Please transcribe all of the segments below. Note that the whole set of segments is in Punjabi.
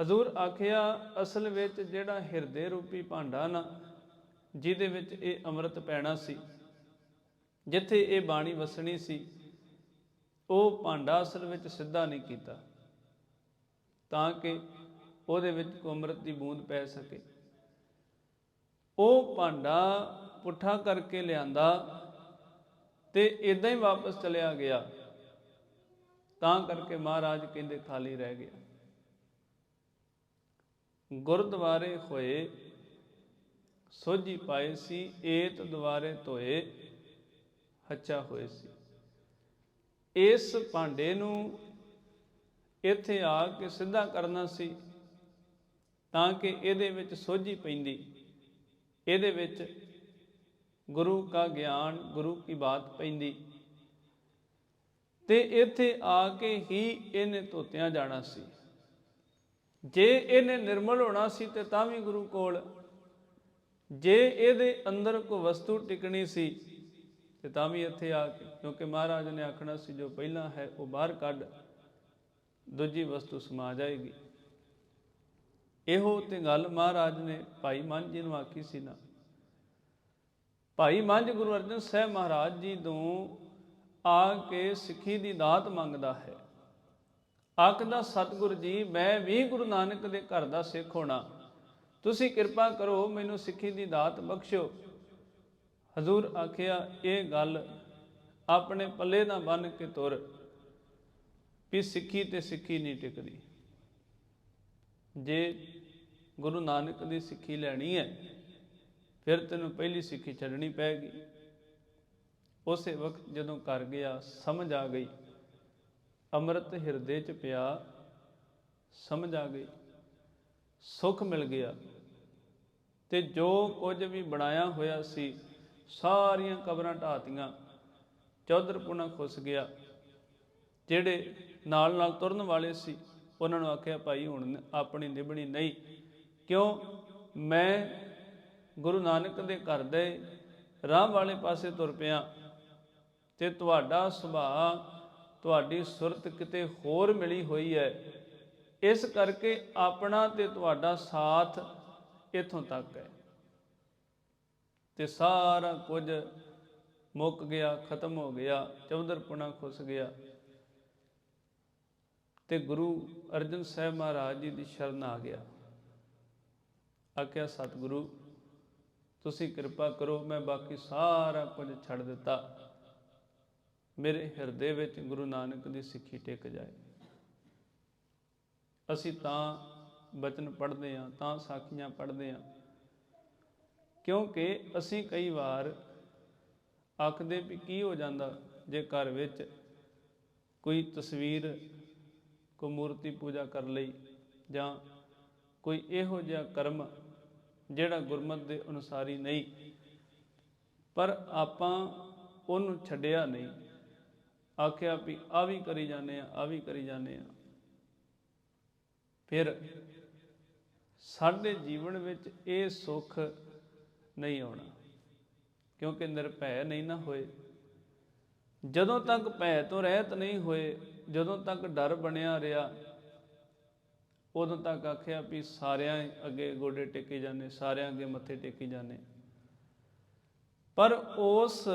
ਹਜ਼ੂਰ ਆਖਿਆ, ਅਸਲ ਵਿੱਚ ਜਿਹੜਾ ਹਿਰਦੇ ਰੂਪੀ ਭਾਂਡਾ ਨਾ, ਜਿਹਦੇ ਵਿੱਚ ਇਹ ਅੰਮ੍ਰਿਤ ਪੈਣਾ ਸੀ, ਜਿੱਥੇ ਇਹ ਬਾਣੀ ਵਸਣੀ ਸੀ, ਉਹ ਭਾਂਡਾ ਅਸਲ ਵਿੱਚ ਸਿੱਧਾ ਨਹੀਂ ਕੀਤਾ, ਤਾਂ ਕਿ ਉਹਦੇ ਵਿੱਚ ਕੋ ਅੰਮ੍ਰਿਤ ਦੀ ਬੂੰਦ ਪੈ ਸਕੇ। ਉਹ ਭਾਂਡਾ ਪੁੱਠਾ ਕਰਕੇ ਲਿਆਂਦਾ ਤੇ ਇਦਾਂ ਹੀ ਵਾਪਸ ਚਲਿਆ ਗਿਆ। ਤਾਂ ਕਰਕੇ ਮਹਾਰਾਜ ਕਹਿੰਦੇ, ਖਾਲੀ ਰਹਿ ਗਿਆ। ਗੁਰਦੁਆਰੇ ਹੋਏ, ਸੋਝੀ ਪਾਏ ਸੀ, ਏਤ ਦੁਆਰੇ ਧੋਏ ਹੱਚਾ ਹੋਏ ਸੀ। ਇਸ ਭਾਂਡੇ ਨੂੰ ਇੱਥੇ ਆ ਕੇ ਸਿੱਧਾ ਕਰਨਾ ਸੀ, ਤਾਂ ਕਿ ਇਹਦੇ ਵਿੱਚ ਸੋਝੀ ਪੈਂਦੀ। ਇਹਦੇ ਵਿੱਚ ਗੁਰੂ ਕਾ ਗਿਆਨ, ਗੁਰੂ ਕੀ ਬਾਤ ਪੈਂਦੀ। ਤੇ ਇੱਥੇ ਆ ਕੇ ਹੀ ਇਹਨੇ ਧੋਤਿਆਂ ਜਾਣਾ ਸੀ। ਜੇ ਇਹਨੇ ਨਿਰਮਲ ਹੋਣਾ ਸੀ ਤੇ ਤਾਂ ਵੀ ਗੁਰੂ ਕੋਲ। ਜੇ ਇਹਦੇ ਅੰਦਰ ਕੋ ਵਸਤੂ ਟਿਕਣੀ ਸੀ ਤੇ ਤਾਂ ਵੀ ਇੱਥੇ ਆ ਕੇ, ਕਿਉਂਕਿ ਮਹਾਰਾਜ ਨੇ ਆਖਣਾ ਸੀ, ਜੋ ਪਹਿਲਾਂ ਹੈ ਉਹ ਬਾਹਰ ਕੱਢ, ਦੂਜੀ ਵਸਤੂ ਸਮਾ ਜਾਏਗੀ। ਇਹੋ ਤੇ ਗੱਲ ਮਹਾਰਾਜ ਨੇ ਭਾਈ ਮਨ ਜੀ ਨੂੰ ਆਖੀ ਸੀ ਨਾ। ਭਾਈ ਮੰਝ ਗੁਰੂ ਅਰਜਨ ਸਾਹਿਬ ਮਹਾਰਾਜ ਜੀ ਤੋਂ ਆ ਕੇ ਸਿੱਖੀ ਦੀ ਦਾਤ ਮੰਗਦਾ ਹੈ। ਆਖਦਾ ਸਤਿਗੁਰ ਜੀ, ਮੈਂ ਵੀ ਗੁਰੂ ਨਾਨਕ ਦੇ ਘਰ ਦਾ ਸਿੱਖ ਹੋਣਾ। ਤੁਸੀਂ ਕਿਰਪਾ ਕਰੋ, ਮੈਨੂੰ ਸਿੱਖੀ ਦੀ ਦਾਤ ਬਖਸ਼ੋ ਹਜ਼ੂਰ ਆਖਿਆ, ਇਹ ਗੱਲ ਆਪਣੇ ਪੱਲੇ ਨਾ ਬੰਨ ਕੇ ਤੁਰ, ਵੀ ਸਿੱਖੀ ਤੇ ਸਿੱਖੀ ਨਹੀਂ ਟਿਕਦੀ। ਜੇ ਗੁਰੂ ਨਾਨਕ ਦੀ ਸਿੱਖੀ ਲੈਣੀ ਹੈ, ਫਿਰ ਤੈਨੂੰ ਪਹਿਲੀ ਸਿੱਖੀ ਛੱਡਣੀ ਪੈਗੀ ਉਸੇ ਵਕਤ ਜਦੋਂ ਕਰ ਗਿਆ, ਸਮਝ ਆ ਗਈ। ਅੰਮ੍ਰਿਤ ਹਿਰਦੇ 'ਚ ਪਿਆ, ਸਮਝ ਆ ਗਈ, ਸੁੱਖ ਮਿਲ ਗਿਆ। ਤੇ ਜੋ ਕੁਝ ਵੀ ਬਣਾਇਆ ਹੋਇਆ ਸੀ, ਸਾਰੀਆਂ ਕਬਰਾਂ ਢਾਤੀਆਂ ਚੌਧਰਪੁਣਾ ਖੁੱਸ ਗਿਆ। ਜਿਹੜੇ ਨਾਲ ਨਾਲ ਤੁਰਨ ਵਾਲੇ ਸੀ, ਉਹਨਾਂ ਨੂੰ ਆਖਿਆ, ਭਾਈ, ਹੁਣ ਆਪਣੀ ਨਿਭਣੀ ਨਹੀਂ। ਕਿਉਂ? ਮੈਂ ਗੁਰੂ ਨਾਨਕ ਦੇ ਘਰ ਦੇ ਰਾਹ ਵਾਲੇ ਪਾਸੇ ਤੁਰ ਪਿਆ ਤੇ ਤੁਹਾਡਾ ਸੁਭਾਅ ਤੁਹਾਡੀ ਸੁਰਤ ਕਿਤੇ ਹੋਰ ਮਿਲੀ ਹੋਈ ਹੈ। ਇਸ ਕਰਕੇ ਆਪਣਾ ਤੇ ਤੁਹਾਡਾ ਸਾਥ ਇਥੋਂ ਤੱਕ ਹੈ। ਤੇ ਸਾਰਾ ਕੁਝ ਮੁੱਕ ਗਿਆ, ਖਤਮ ਹੋ ਗਿਆ ਚੌਧਰਪੁਣਾ ਖੁੱਸ ਗਿਆ। ਤੇ ਗੁਰੂ ਅਰਜਨ ਸਾਹਿਬ ਮਹਾਰਾਜ ਜੀ ਦੀ ਸ਼ਰਨ ਆ ਗਿਆ। ਆਖਿਆ, ਸਤਿਗੁਰੂ, ਤੁਸੀਂ ਕਿਰਪਾ ਕਰੋ, ਮੈਂ ਬਾਕੀ ਸਾਰਾ ਕੁਝ ਛੱਡ ਦਿੱਤਾ। ਮੇਰੇ ਹਿਰਦੇ ਵਿੱਚ ਗੁਰੂ ਨਾਨਕ ਦੀ ਸਿੱਖੀ ਟਿਕ ਜਾਏ। ਅਸੀਂ ਤਾਂ ਬਚਨ ਪੜ੍ਹਦੇ ਹਾਂ, ਤਾਂ ਸਾਖੀਆਂ ਪੜ੍ਹਦੇ ਹਾਂ। ਕਿਉਂਕਿ ਅਸੀਂ ਕਈ ਵਾਰ ਆਖਦੇ ਵੀ ਕੀ ਹੋ ਜਾਂਦਾ ਜੇ ਘਰ ਵਿੱਚ ਕੋਈ ਤਸਵੀਰ ਕੋ ਮੂਰਤੀ ਪੂਜਾ ਕਰ ਲਈ ਜਾਂ ਕੋਈ ਇਹੋ ਜਿਹਾ ਕਰਮ ਜਿਹੜਾ ਗੁਰਮਤ ਦੇ ਅਨੁਸਾਰੀ ਨਹੀਂ, ਪਰ ਆਪਾਂ ਉਹਨੂੰ ਛੱਡਿਆ ਨਹੀਂ। ਆਖਿਆ ਵੀ ਆ ਵੀ ਕਰੀ ਜਾਂਦੇ ਆ ਆ ਵੀ ਕਰੀ ਜਾਂਦੇ ਆ। ਫਿਰ ਸਾਡੇ ਜੀਵਨ ਵਿੱਚ ਇਹ ਸੁੱਖ ਨਹੀਂ ਆਉਣਾ, ਕਿਉਂਕਿ ਨਿਰਭੈ ਨਹੀਂ ਨਾ ਹੋਏ। ਜਦੋਂ ਤੱਕ ਭੈ ਤੋਂ ਰਹਿਤ ਨਹੀਂ ਹੋਏ, ਜਦੋਂ ਤੱਕ ਡਰ ਬਣਿਆ ਰਿਹਾ, ਉਦੋਂ ਤੱਕ ਆਖਿਆ ਵੀ ਸਾਰਿਆਂ ਅੱਗੇ ਗੋਡੇ ਟੇਕੇ ਜਾਂਦੇ, ਸਾਰਿਆਂ ਅੱਗੇ ਮੱਥੇ ਟੇਕੇ ਜਾਂਦੇ। ਪਰ ਉਸ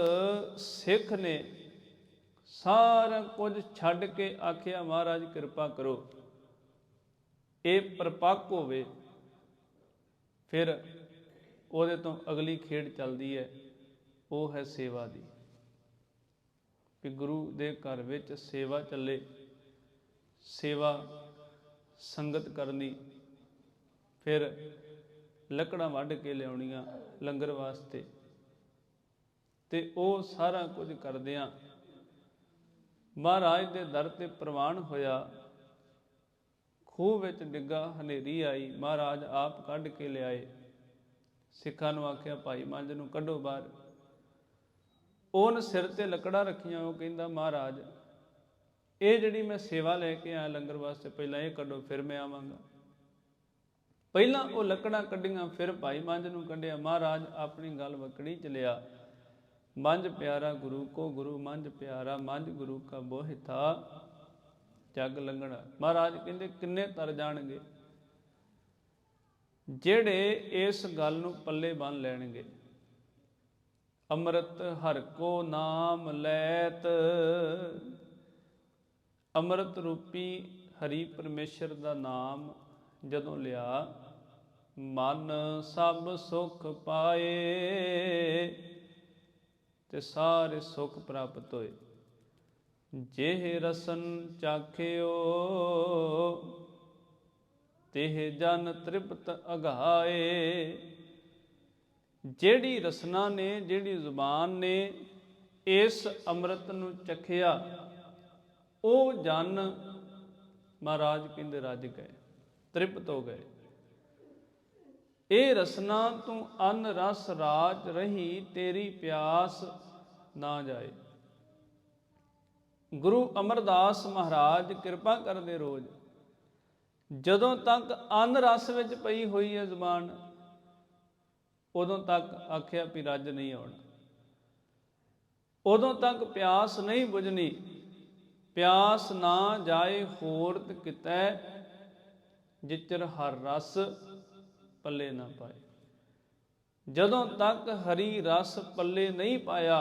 ਸਿੱਖ ਨੇ ਸਾਰਾ ਕੁਝ ਛੱਡ ਕੇ ਆਖਿਆ, ਮਹਾਰਾਜ, ਕਿਰਪਾ ਕਰੋ। ਇਹ ਪਰਪੱਕ ਹੋਵੇ, ਫਿਰ ਉਹਦੇ ਤੋਂ ਅਗਲੀ ਖੇਡ ਚੱਲਦੀ ਹੈ, ਉਹ ਹੈ ਸੇਵਾ ਦੀ। ਕਿ ਗੁਰੂ ਦੇ ਘਰ ਵਿੱਚ ਸੇਵਾ ਚੱਲੇ, ਸੇਵਾ ਸੰਗਤ ਕਰਨੀ ਫਿਰ ਲੱਕੜਾਂ ਵੱਢ ਕੇ ਲਿਆਉਣੀਆਂ ਲੰਗਰ ਵਾਸਤੇ। ਤੇ ਉਹ ਸਾਰਾ ਕੁਝ ਕਰਦਿਆਂ ਮਹਾਰਾਜ ਦੇ ਦਰ ਤੇ ਪ੍ਰਵਾਨ ਹੋਇਆ। ਖੂਹ ਵਿੱਚ ਡਿੱਗਾ, ਹਨੇਰੀ ਆਈ। ਮਹਾਰਾਜ ਆਪ ਕੱਢ ਕੇ ਲਿਆਏ। ਸਿੱਖਾਂ ਨੂੰ ਆਖਿਆ, ਭਾਈ ਮੰਜ ਨੂੰ ਕੱਢੋ ਬਾਹਰ। ਉਹਨ ਸਿਰ ਤੇ ਲੱਕੜਾਂ ਰੱਖੀਆਂ। ਉਹ ਕਹਿੰਦਾ, ਮਹਾਰਾਜ, ਇਹ ਜਿਹੜੀ ਮੈਂ ਸੇਵਾ ਲੈ ਕੇ ਆਇਆ ਲੰਗਰ ਵਾਸਤੇ, ਪਹਿਲਾਂ ਇਹ ਕੱਢੋ, ਫਿਰ ਮੈਂ ਆਵਾਂਗਾ। ਪਹਿਲਾਂ ਉਹ ਲੱਕੜਾਂ ਕੱਢੀਆਂ, ਫਿਰ ਭਾਈ ਮੰਜ ਨੂੰ ਕੱਢਿਆ। ਮਹਾਰਾਜ ਆਪਣੀ ਗੱਲ ਵਕੜੀ ਚ ਲਿਆ। ਮੰਝ ਪਿਆਰਾ ਗੁਰੂ ਕੋ ਗੁਰੂ ਮੰਜ ਪਿਆਰਾ ਮੰਜ ਗੁਰੂ ਕਾ ਬੋਹਿਤਾ ਜਗ ਲੰਗਣਾ ਮਹਾਰਾਜ ਕਹਿੰਦੇ, ਕਿੰਨੇ ਤਰ ਜਾਣਗੇ? ਜਿਹੜੇ ਇਸ ਗੱਲ ਨੂੰ ਪੱਲੇ ਬੰਨ ਲੈਣਗੇ। ਅੰਮ੍ਰਿਤ ਹਰ ਕੋ ਨਾਮ ਲੈਤ। ਅੰਮ੍ਰਿਤ ਰੂਪੀ ਹਰੀ ਪਰਮੇਸ਼ਰ ਦਾ ਨਾਮ ਜਦੋਂ ਲਿਆ, ਮਨ ਸਭ ਸੁਖ ਪਾਏ। ਤੇ ਸਾਰੇ ਸੁਖ ਪ੍ਰਾਪਤ ਹੋਏ। ਜਿਹੇ ਰਸਨ ਚਾਖਿਓ, ਤਿਹ ਜਨ ਤ੍ਰਿਪਤ ਅਗਾਏ। ਜਿਹੜੀ ਰਸਨਾ ਨੇ, ਜਿਹੜੀ ਜ਼ੁਬਾਨ ਨੇ, ਇਸ ਅੰਮ੍ਰਿਤ ਨੂੰ ਚਖਿਆ, ਉਹ ਜਨ ਮਹਾਰਾਜ ਕਹਿੰਦੇ ਰੱਜ ਗਏ, ਤ੍ਰਿਪਤ ਹੋ ਗਏ। ਇਹ ਰਸਨਾ ਤੂੰ ਅਨ ਰਸ ਰਾਜ ਰਹੀ ਤੇਰੀ ਪਿਆਸ ਨਾ ਜਾਏ। ਗੁਰੂ ਅਮਰਦਾਸ ਮਹਾਰਾਜ ਕਿਰਪਾ ਕਰਦੇ ਰੋਜ਼। ਜਦੋਂ ਤੱਕ ਅਨ ਰਸ ਵਿੱਚ ਪਈ ਹੋਈ ਹੈ ਜ਼ੁਬਾਨ, ਉਦੋਂ ਤੱਕ ਆਖਿਆ ਵੀ ਰੱਜ ਨਹੀਂ ਆਉਣਾ। ਉਦੋਂ ਤੱਕ ਪਿਆਸ ਨਹੀਂ ਬੁਝਣੀ। ਪਿਆਸ ਨਾ ਜਾਏ ਹੋਰ ਕਿਤੈ, ਜਿਚਰ ਹਰ ਰਸ ਪੱਲੇ ਨਾ ਪਾਏ। ਜਦੋਂ ਤੱਕ ਹਰੀ ਰਸ ਪੱਲੇ ਨਹੀਂ ਪਾਇਆ,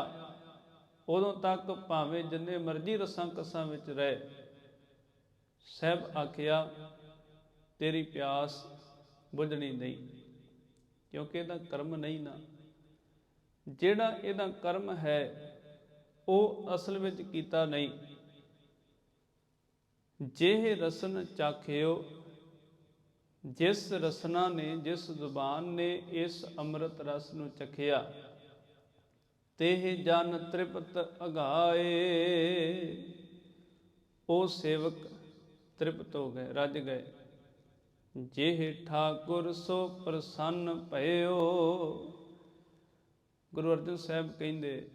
ਉਦੋਂ ਤੱਕ ਭਾਵੇਂ ਜਿੰਨੇ ਮਰਜ਼ੀ ਰਸਾਂ ਕਸਾਂ ਵਿੱਚ ਰਹੇ, ਸਹਿਬ ਆਖਿਆ, ਤੇਰੀ ਪਿਆਸ ਬੁਝਣੀ ਨਹੀਂ, ਕਿਉਂਕਿ ਇਹਦਾ ਕਰਮ ਨਹੀਂ ਨਾ। ਜਿਹੜਾ ਇਹਦਾ ਕਰਮ ਹੈ, ਉਹ ਅਸਲ ਵਿੱਚ ਕੀਤਾ ਨਹੀਂ। ਜਿਹੇ ਰਸਨ ਚਾਖਿਓ ਜਿਸ ਰਸਨਾ ਨੇ, ਜਿਸ ਜ਼ੁਬਾਨ ਨੇ ਇਸ ਅੰਮ੍ਰਿਤ ਰਸ ਨੂੰ ਚਖਿਆ, ਤੇਹ ਜਨ ਤ੍ਰਿਪਤ ਅਗਾਏ। ਉਹ ਸੇਵਕ ਤ੍ਰਿਪਤ ਹੋ ਗਏ, ਰੱਜ ਗਏ। ਜਿਹੇ ਠਾਕੁਰ ਸੋ ਪ੍ਰਸੰਨ ਭਇਓ। ਗੁਰੂ ਅਰਜਨ ਸਾਹਿਬ ਕਹਿੰਦੇ,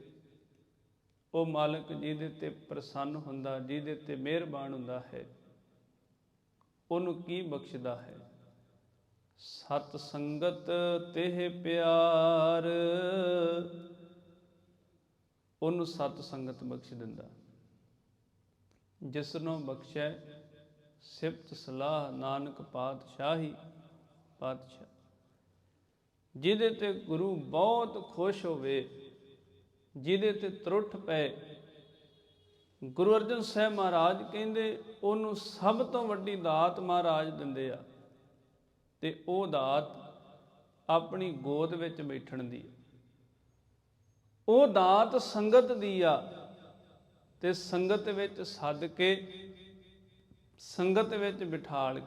ਉਹ ਮਾਲਕ ਜਿਹਦੇ ਤੇ ਪ੍ਰਸੰਨ ਹੁੰਦਾ, ਜਿਹਦੇ ਤੇ ਮਿਹਰਬਾਨ ਹੁੰਦਾ ਹੈ, ਉਹਨੂੰ ਕੀ ਬਖਸ਼ਦਾ ਹੈ? ਸਤ ਸੰਗਤ ਤਿਹ ਪਿਆਰ। ਉਹਨੂੰ ਸਤ ਸੰਗਤ ਬਖਸ਼ ਦਿੰਦਾ। ਜਿਸ ਨੂੰ ਬਖਸ਼ੈ ਸਿਫਤ ਸਲਾਹ ਨਾਨਕ ਪਾਤਸ਼ਾਹੀ ਪਾਤਸ਼ਾਹ। ਜਿਹਦੇ ਤੇ ਗੁਰੂ ਬਹੁਤ ਖੁਸ਼ ਹੋਵੇ, ਜਿਹਦੇ ਤੇ ਤਰੁੱਠ ਪਏ, ਗੁਰੂ ਅਰਜਨ ਸਾਹਿਬ ਮਹਾਰਾਜ ਕਹਿੰਦੇ, ਉਹਨੂੰ ਸਭ ਤੋਂ ਵੱਡੀ ਦਾਤ ਮਹਾਰਾਜ ਦਿੰਦੇ ਆ। ਤੇ ਉਹ ਦਾਤ ਆਪਣੀ ਗੋਦ ਵਿੱਚ ਬੈਠਣ ਦੀ ਉਹ ਦਾਤ ਸੰਗਤ ਦੀ ਆ ਤੇ ਸੰਗਤ ਵਿੱਚ ਸੱਦ ਕੇ, ਸੰਗਤ ਵਿੱਚ ਬਿਠਾਲ ਕੇ